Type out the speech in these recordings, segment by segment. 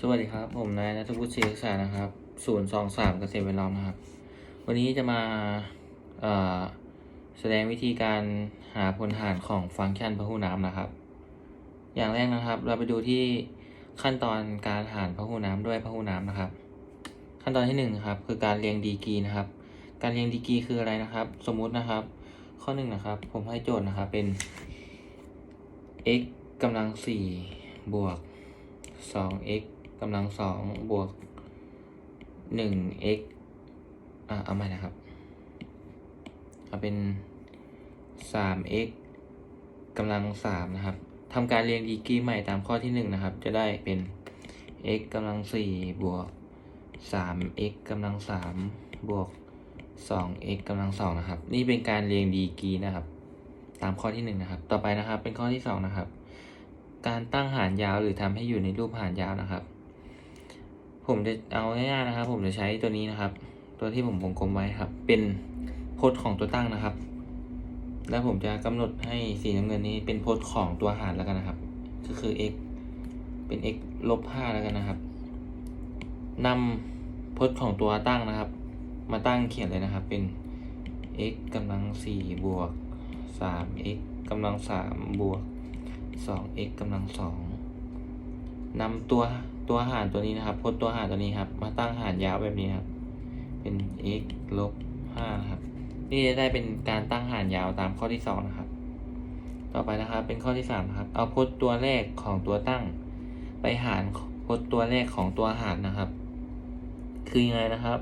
สวัสดีครับ ผมนายนัทวุฒิศรีศึกษานะครับศูนย์สองสามเกษตรแวดล้อมนะครับ วันนี้จะมาแสดงวิธีการหาผลหารของฟังก์ชันพหุน้ำนะครับ อย่างแรกนะครับ เราไปดูที่ขั้นตอนการหารพหุน้ำด้วยพหุน้ำนะครับ ขั้นตอนที่หนึ่งครับคือการเรียงดีกรีนะครับ การเรียงดีกรีคืออะไรนะครับ สมมุตินะครับ ข้อหนึ่งนะครับ ผมให้โจทย์นะครับเป็น x กำลังสี่บวกสอง x กำลังสองบวกหนึ่ง x อ่าเอาใหม่นะครับ เอาเป็นสาม x กำลังสามนะครับทำการเรียงดีกรีใหม่ตามข้อที่หนึ่งนะครับ จะได้เป็น x กำลังสี่บวกสาม x กำลังสามบวกสอง x กำลังสองนะครับ นี่เป็นการเรียงดีกรีนะครับ ตามข้อที่หนึ่งนะครับ ต่อไปนะครับเป็นข้อที่สองนะครับ การตั้งหารยาวหรือทำให้อยู่ในรูปหารยาวนะครับ ผมจะเอาง่ายๆนะครับ ผมจะใช้ตัวนี้นะครับ ตัวที่ผมวงกลมไว้ครับ เป็นพจน์ของตัวตั้งนะครับ แล้วผมจะกำหนดให้สีน้ำเงินนี้เป็นพจน์ของตัวหารแล้วกันนะครับ ก็คือ x เป็น x ลบห้าแล้วกันนะครับนำพจน์ของตัวตั้งนะครับ มาตั้งเขียนเลยนะครับ เป็น x กำลังสี่บวกสาม x กำลังสามบวกสอง x กำลังสอง นำตัวตัวหารตัวนี้นะครับพจน์ตัวหารตัวนี้ครับ มาตั้งหารยาวแบบนี้ครับ เป็น x ลบห้าครับ นี่จะได้เป็นการตั้งหารยาวตามข้อที่สองนะครับ ต่อไปนะครับ เป็นข้อที่สามนะครับ เอาพจน์ตัวแรกของตัวตั้ง ไปหารพจน์ตัวแรกของตัวหารนะครับ คือยังไงนะครับ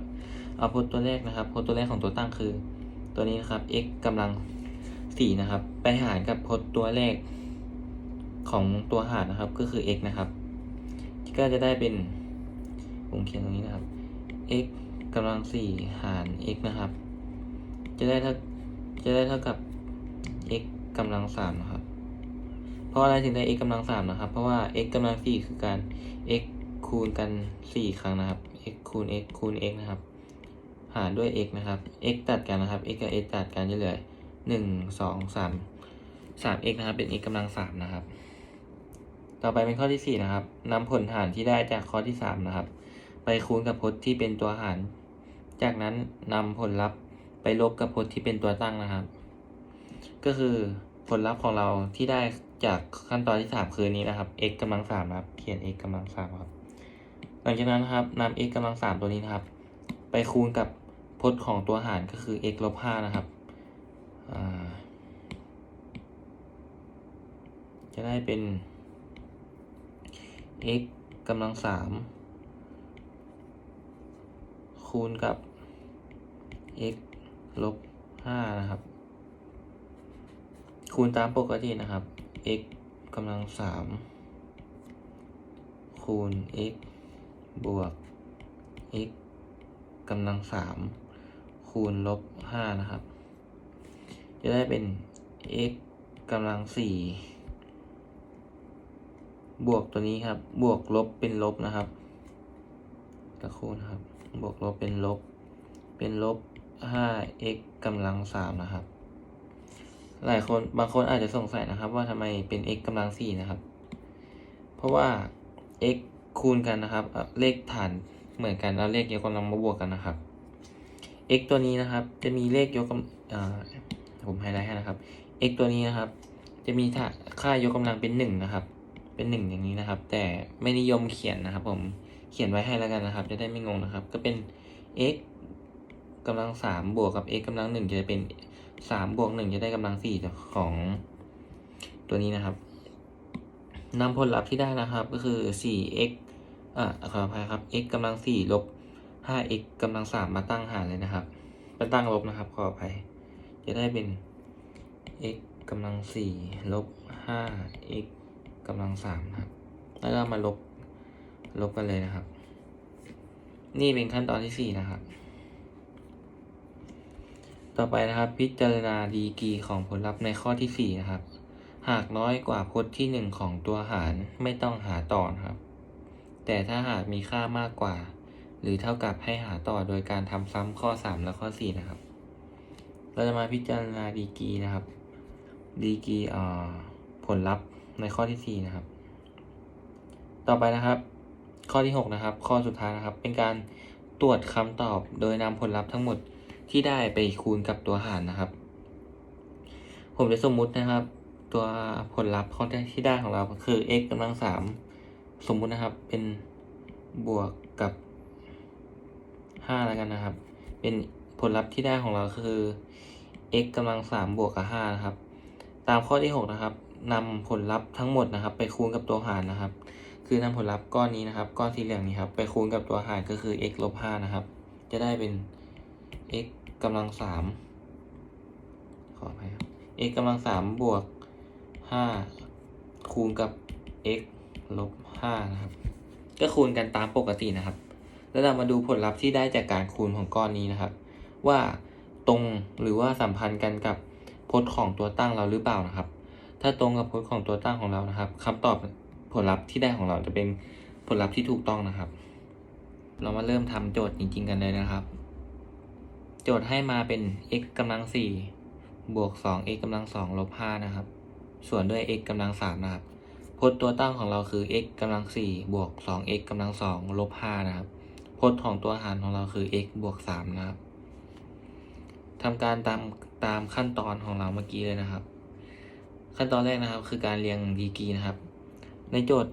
เอาพจน์ตัวแรกนะครับพจน์ตัวแรกของตัวตั้งคือ ตัวนี้นะครับ x กำลังสี่นะครับ ไปหารกับพจน์ตัวแรกของตัวหารนะครับ ก็คือ x นะครับ ก็จะได้เป็นผมเขียนตรงนี้นะครับ x กำลังสี่หาร x นะครับ จะได้เท่าจะได้เท่ากับ x กำลังสามนะครับ เพราะอะไรถึงได้ x กำลังสามนะครับ เพราะว่า x กำลังสี่คือการ x คูณกันสี่ครั้งนะครับ x คูณ x คูณ x นะครับ หารด้วย x นะครับ x ตัดกันนะครับ x กับ x ตัดกันจะเหลือหนึ่งสองสามสาม x นะครับ เป็น x กำลังสามนะครับ ต่อไปเป็นข้อที่สี่นะครับนำผลหารที่ได้จากข้อที่สามนะครับ ไปคูณกับพจน์ที่เป็นตัวหาร จากนั้นนำผลลัพธ์ไปลบกับพจน์ที่เป็นตัวตั้งนะครับ ก็คือผลลัพธ์ของเราที่ได้จากขั้นตอนที่สามคือนี้นะครับ x กำลังสามนะครับ เขียน x กำลังสามครับ หลังจากนั้นนะครับนำ x กำลังสามตัวนี้นะครับ ไปคูณกับพจน์ของตัวหารก็คือ x ลบห้านะครับจะได้เป็น x กำลังสามคูณกับ x ลบห้านะครับ คูณตามปกตินะครับ x กำลังสามคูณ x บวก x กำลังสามคูณลบห้านะครับ จะได้เป็น x กำลังสี่ บวกตัวนี้ครับ บวกลบเป็นลบนะครับตะคูนะครับ บวกลบเป็นลบ เป็นลบห้า x กำลังสามนะครับ หลายคนบางคนอาจจะสงสัยนะครับ ว่าทำไมเป็น x กำลังสี่นะครับ เพราะว่า x คูณกันนะครับ เลขฐานเหมือนกันเอาเลขยกกำลังมาบวกกันนะครับ x ตัวนี้นะครับ จะมีเลขยกกำอ่าผมไฮไลท์ให้นะครับ x ตัวนี้นะครับ จะมีค่าค่ายกกำลังเป็นหนึ่งนะครับ เป็นหนึ่งอย่างนี้นะครับ แต่ไม่นิยมเขียนนะครับ ผมเขียนไว้ให้แล้วกันนะครับ จะได้ไม่งงนะครับ ก็เป็น x กำลังสามบวกกับ x กำลังหนึ่งจะเป็นสามบวกหนึ่งจะได้กำลังสี่ของตัวนี้นะครับนำผลลัพธ์ที่ได้นะครับก็คือสี่ x อ่าขออภัยครับ x กำลังสี่ลบห้า x กำลังสามมาตั้งหารเลยนะครับมาตั้งลบนะครับ ขออภัย จะได้เป็น x กำลังสี่ลบห้า x กำลังสามนะครับ แล้วก็มาลบ ลบกันเลยนะครับ นี่เป็นขั้นตอนที่สี่นะครับ ต่อไปนะครับ พิจารณาดีกรีของผลลัพธ์ในข้อที่สี่นะครับ หากน้อยกว่าพจน์ที่หนึ่งของตัวหารไม่ต้องหาต่อนะครับ แต่ถ้าหากมีค่ามากกว่า หรือเท่ากับให้หาต่อโดยการทำซ้ำข้อสามและข้อสี่นะครับ เราจะมาพิจารณาดีกรีนะครับ ดีกรีอ่อผลลัพธ์ ในข้อที่สี่นะครับ ต่อไปนะครับ ข้อที่หกนะครับ ข้อสุดท้ายนะครับ เป็นการตรวจคำตอบโดยนำผลลัพธ์ทั้งหมดที่ได้ไปคูณกับตัวหารนะครับ ผมจะสมมุตินะครับ ตัวผลลัพธ์ข้อที่ได้ของเราคือ x กำลังสามสมมุตินะครับเป็นบวกกับห้าแล้วกันนะครับ เป็นผลลัพธ์ที่ได้ของเราคือ x กำลังสามบวกกับห้านะครับ ตามข้อที่หกนะครับ นำผลลัพธ์ทั้งหมดนะครับ ไปคูณกับตัวหารนะครับ คือนำผลลัพธ์ก้อนนี้นะครับ ก้อนสีเหลืองนี้ครับ ไปคูณกับตัวหารก็คือ x ลบห้านะครับ จะได้เป็น x กำลังสามขออภัยครับ x กำลังสามบวกห้าคูณกับ x ลบห้านะครับ ก็คูณกันตามปกตินะครับ แล้วเรามาดูผลลัพธ์ที่ได้จากการคูณของก้อนนี้นะครับ ว่าตรงหรือว่าสัมพันธ์กันกับพจน์ของตัวตั้งเราหรือเปล่านะครับ ถ้าตรงกับพจน์ของตัวตั้งของเรานะครับคำตอบผลลัพธ์ที่ได้ของเราจะเป็นผลลัพธ์ที่ถูกต้องนะครับ เรามาเริ่มทำโจทย์จริง ๆ กันเลยนะครับ โจทย์ให้มาเป็น x กำลังสี่บวกสอง x กำลังสองลบห้านะครับ ส่วนด้วย x กำลังสามนะครับพจน์ตัวตั้งของเราคือ x กำลังสี่บวกสอง x กำลังสองลบห้านะครับพจน์ของตัวหารของเราคือ x บวกสามนะครับทำการตามตามขั้นตอนของเราเมื่อกี้เลยนะครับ ขั้นตอนแรกนะครับ คือการเรียงดีกรีนะครับ ในโจทย์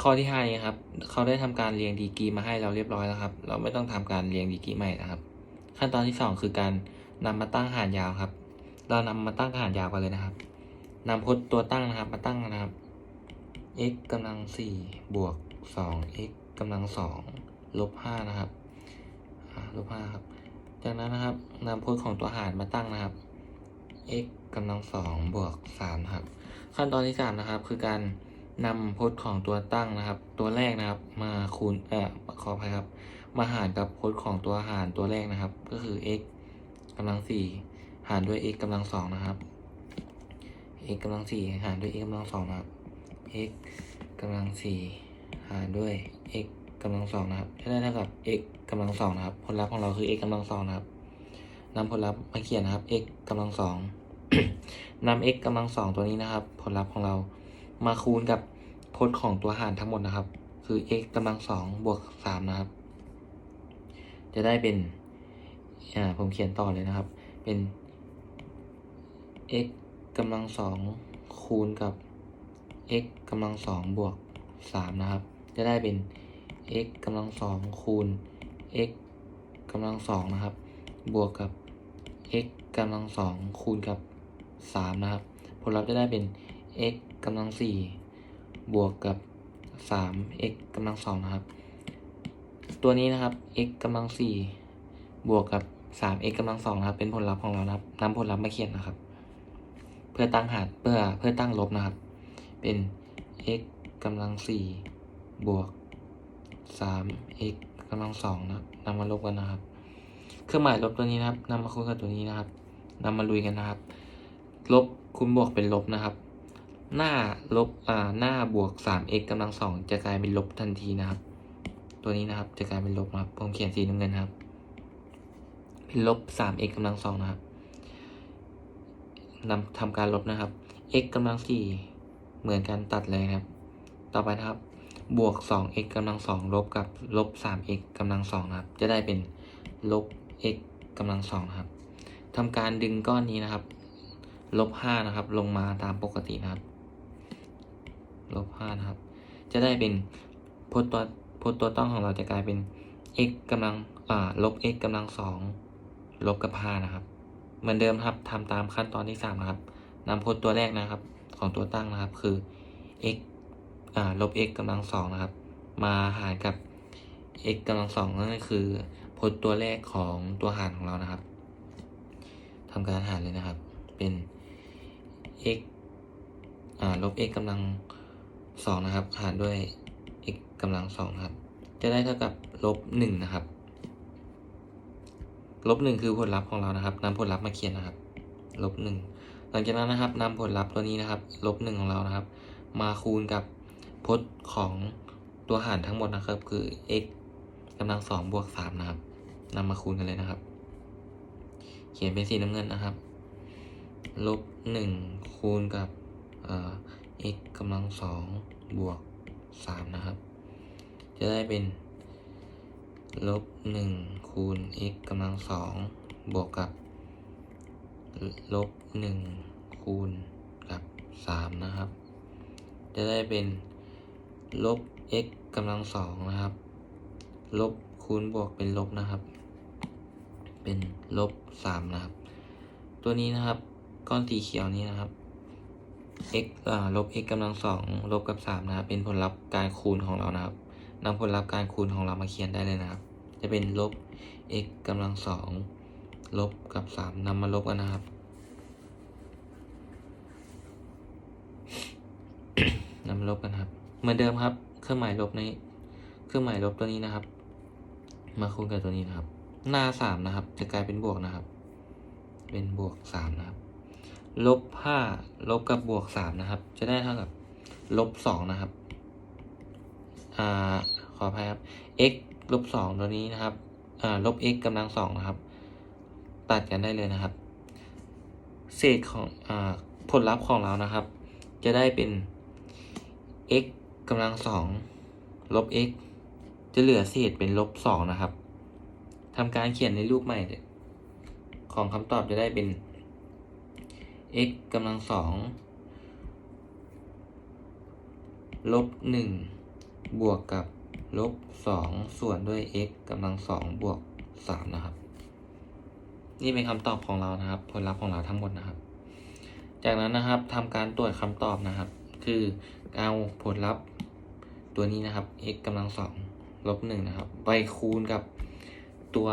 ข้อที่ห้านี้ครับ เขาได้ทำการเรียงดีกรีมาให้เราเรียบร้อยแล้วครับ เราไม่ต้องทำการเรียงดีกรีใหม่นะครับ ขั้นตอนที่สองคือการนำมาตั้งหารยาวครับ เรานำมาตั้งหารยาวกันเลยนะครับนำพจน์ตัวตั้งนะครับ มาตั้งนะครับ x กำลังสี่บวกสอง x กำลังสองลบห้านะครับลบห้าครับ จากนั้นนะครับนำพจน์ของตัวหารมาตั้งนะครับ x กำลังสองบวกสามครับ ขั้นตอนที่สามนะครับ คือการนำพจน์ของตัวตั้งนะครับ ตัวแรกนะครับ มาคูณเอ่อขออภัยครับ มาหารกับพจน์ของตัวหารตัวแรกนะครับ ก็คือ x กำลังสี่หารด้วย x กำลังสองนะครับ x กำลังสี่หารด้วย x กำลังสองนะครับ x กำลังสี่หารด้วย x กำลังสองนะครับจะได้เท่ากับ x กำลังสองนะครับ ผลลัพธ์ของเราคือ x กำลังสองนะครับนำผลลัพธ์มาเขียนนะครับ x กำลังสอง นำ x กำลังสองตัวนี้นะครับ ผลลัพธ์ของเรามาคูณกับพจน์ของตัวหารทั้งหมดนะครับ คือ x กำลังสองบวกสามนะครับ จะได้เป็น อ่า ผมเขียนต่อเลยนะครับ เป็น x กำลังสองคูณกับ x กำลังสองบวกสามนะครับ จะได้เป็น x กำลังสองคูณ x กำลังสองนะครับ บวกกับ x กำลังสองคูณกับ สามนะครับ ผลลัพธ์จะได้เป็น x กำลังสี่บวกกับสาม x กำลังสองนะครับ ตัวนี้นะครับ x กำลังสี่บวกกับสาม x กำลังสองนะครับ เป็นผลลัพธ์ของเรานะครับนำผลลัพธ์มาเขียนนะครับ เพื่อตั้งหารเพื่อเพื่อตั้งลบนะครับ เป็น x กำลังสี่บวกสาม x กำลังสองนะครับนำมาลบกันนะครับ เครื่องหมายลบตัวนี้นะครับนำมาคูณกับตัวนี้นะครับนำมาลุยกันนะครับ ลบคูณบวกเป็นลบนะครับ หน้าลบอ่าหน้าบวกสาม x กำลังสองจะกลายเป็นลบทันทีนะครับ ตัวนี้นะครับจะกลายเป็นลบนะครับผมเขียนสีน้ำเงินครับ เป็นลบสาม x กำลังสองนะครับนำทำการลบนะครับ x กำลังสี่เหมือนกันตัดเลยนะครับ ต่อไปนะครับ บวกสอง x กำลังสองลบกับลบสาม x กำลังสองนะครับ จะได้เป็นลบ x กำลังสองนะครับทำการดึงก้อนนี้นะครับ ลบห้านะครับ ลงมาตามปกตินะครับ ลบห้านะครับ จะได้เป็นพจน์ตัวพจน์ตัวต้องของเราจะกลายเป็น x กำลังอ่าลบ x กำลังสองลบกับห้านะครับ เหมือนเดิมครับทำตามขั้นตอนที่สามนะครับนำพจน์ตัวแรกนะครับ ของตัวตั้งนะครับ คือ x อ่าลบ x กำลังสองนะครับ มาหารกับ x กำลังสองนั่นก็คือพจน์ตัวแรกของตัวหารของเรานะครับทำการหารเลยนะครับ เป็น x อ่าลบ x กำลังสองนะครับ หารด้วย x กำลังสองครับ จะได้เท่ากับลบหนึ่งนะครับ ลบหนึ่งคือผลลัพธ์ของเรานะครับนำผลลัพธ์มาเขียนนะครับ ลบหนึ่งหลังจากนั้นนะครับนำผลลัพธ์ตัวนี้นะครับ ลบหนึ่งของเรานะครับ มาคูณกับพจน์ของตัวหารทั้งหมดนะครับ คือ x กำลังสองบวกสามนะครับนำมาคูณกันเลยนะครับ เขียนเป็นสีน้ำเงินนะครับ ลบหนึ่งคูณกับเอ่อ x กำลังสองบวกสามนะครับ จะได้เป็นลบหนึ่งคูณ x กำลังสองบวกกับลบหนึ่งคูณกับสามนะครับ จะได้เป็นลบ x กำลังสองนะครับ ลบคูณบวกเป็นลบนะครับ เป็นลบสามนะครับ ตัวนี้นะครับ ก้อนสีเขียวนี้นะครับ x ลบ x กำลังสองลบกับสามนะครับ เป็นผลลัพธ์การคูณของเรานะครับนำผลลัพธ์การคูณของเรามาเขียนได้เลยนะครับ จะเป็นลบ x กำลังสองลบกับสามนำมาลบกันนะครับนำมาลบกันครับ เหมือนเดิมครับ เครื่องหมายลบใน เครื่องหมายลบตัวนี้นะครับ มาคูณกับตัวนี้นะครับ หน้าสามนะครับ จะกลายเป็นบวกนะครับ เป็นบวกสามนะครับ ลบห้าลบกับบวกสามนะครับ จะได้เท่ากับลบสองนะครับ อ่า ขออภัยครับ x ลบสองตัวนี้นะครับ อ่า ลบ x กำลังสองนะครับ ตัดกันได้เลยนะครับ เศษของ อ่า ผลลัพธ์ของเรานะครับ จะได้เป็น x กำลังสองลบ x จะเหลือเศษเป็นลบสองนะครับทำการเขียนในรูปใหม่ของคำตอบจะได้เป็น x กำลังสองลบหนึ่งบวกกับลบสองส่วนด้วย x กำลังสองบวกสามนะครับ นี่เป็นคำตอบของเรานะครับ ผลลัพธ์ของเราทั้งหมดนะครับ จากนั้นนะครับทำการตรวจคำตอบนะครับ คือเอาผลลัพธ์ตัวนี้นะครับ x กำลังสองลบหนึ่งนะครับ ไปคูณกับตัว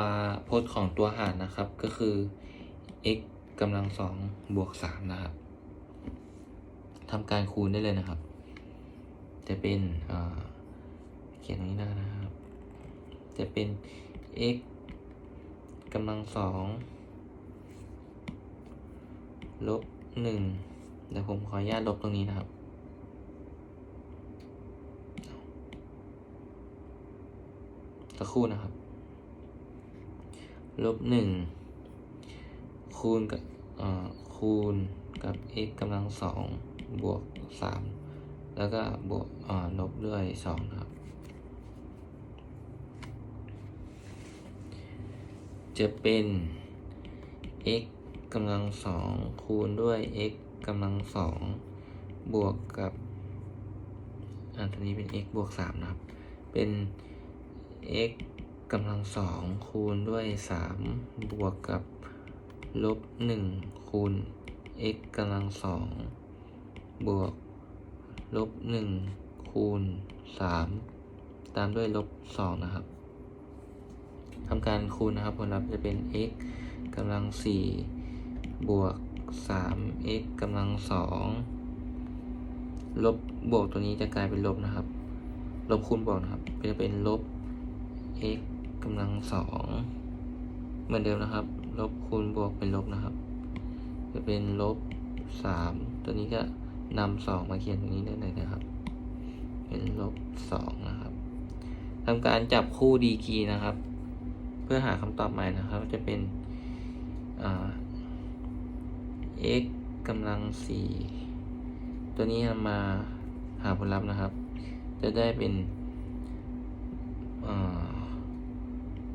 พจน์ของตัวหารนะครับ ก็คือ x กำลังสองบวกสามนะครับทำการคูณได้เลยนะครับ จะเป็นเเขียนตรงนี้นะครับ จะเป็น x กำลังสองลบหนึ่งเดี๋ยวผมขออนุญาตลบตรงนี้นะครับ สักครู่นะครับ ลบหนึ่ง คูณกับคูณกับ x กำลังสองบวกสามแล้วก็บวกลบด้วยสองครับ จะเป็น x กำลังสองคูณด้วย x กำลังสองบวกกับอ่าตัวนี้เป็น x บวกสามนะครับ เป็น x กำลังสองคูณด้วยสามบวกกับ ลบหนึ่งคูณ x กำลังสองบวก ลบหนึ่งคูณสามตามด้วยลบสองนะครับทำการคูณนะครับผลลัพธ์จะเป็น x กำลังสี่บวกสาม x กำลังสองลบบวกตัวนี้จะกลายเป็นลบนะครับ ลบคูณบวกนะครับจะเป็นลบ x กำลังสองเหมือนเดิมนะครับ ลบคูณบวกเป็นลบนะครับ จะเป็นลบสามตัวนี้ก็นำสองมาเขียนตรงนี้ได้เลยนะครับ เป็นลบสองนะครับทำการจับคู่ดีกีนะครับ เพื่อหาคำตอบใหม่นะครับ จะเป็นอ่า x กำลังสี่ตัวนี้นำมาหาผลลัพธ์นะครับ จะได้เป็น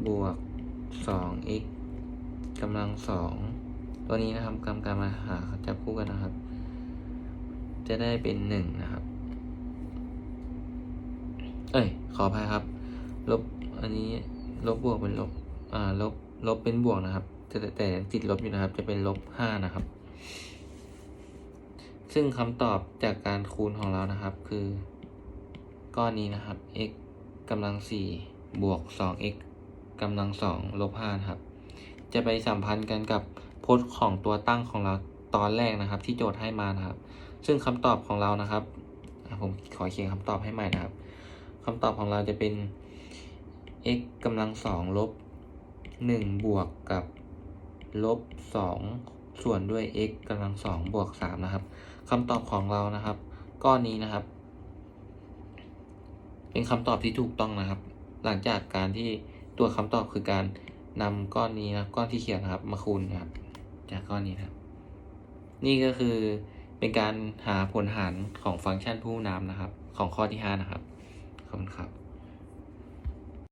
บวกสอง x กำลังสองตัวนี้นะครับกำการมาหาจับคู่กันนะครับ จะได้เป็นหนึ่งนะครับ เอ้ย ขออภัยครับ ลบอันนี้ลบบวกเป็นลบอ่าลบลบเป็นบวกนะครับ แต่แต่ติดลบอยู่นะครับ จะเป็นลบห้านะครับ ซึ่งคำตอบจากการคูณของเรานะครับ คือ ก้อนนี้นะครับ x กำลังสี่บวกสอง x กำลังสองลบห้านะครับ จะไปสัมพันธ์กันกับโพจน์ของตัวตั้งของเราตอนแรกนะครับ ที่โจทย์ให้มานะครับ ซึ่งคำตอบของเรานะครับผมขอเขียนคำตอบให้ใหม่นะครับคำตอบของเราจะเป็น x กำลังสองลบหนึ่งบวกกับลบสองส่วนด้วย x กำลังสองบวกสามนะครับคำตอบของเรานะครับ ก้อนนี้นะครับ เป็นคำตอบที่ถูกต้องนะครับ หลังจากการที่ตัวคำตอบคือการ นำก้อนนี้นะก้อนที่เขียนนะครับ มาคูณนะครับ จากก้อนนี้นะครับนี่ก็คือเป็นการหาผลหารของฟังก์ชันผู้นำนะครับ ของข้อที่ 5 นะครับ ขอบคุณครับ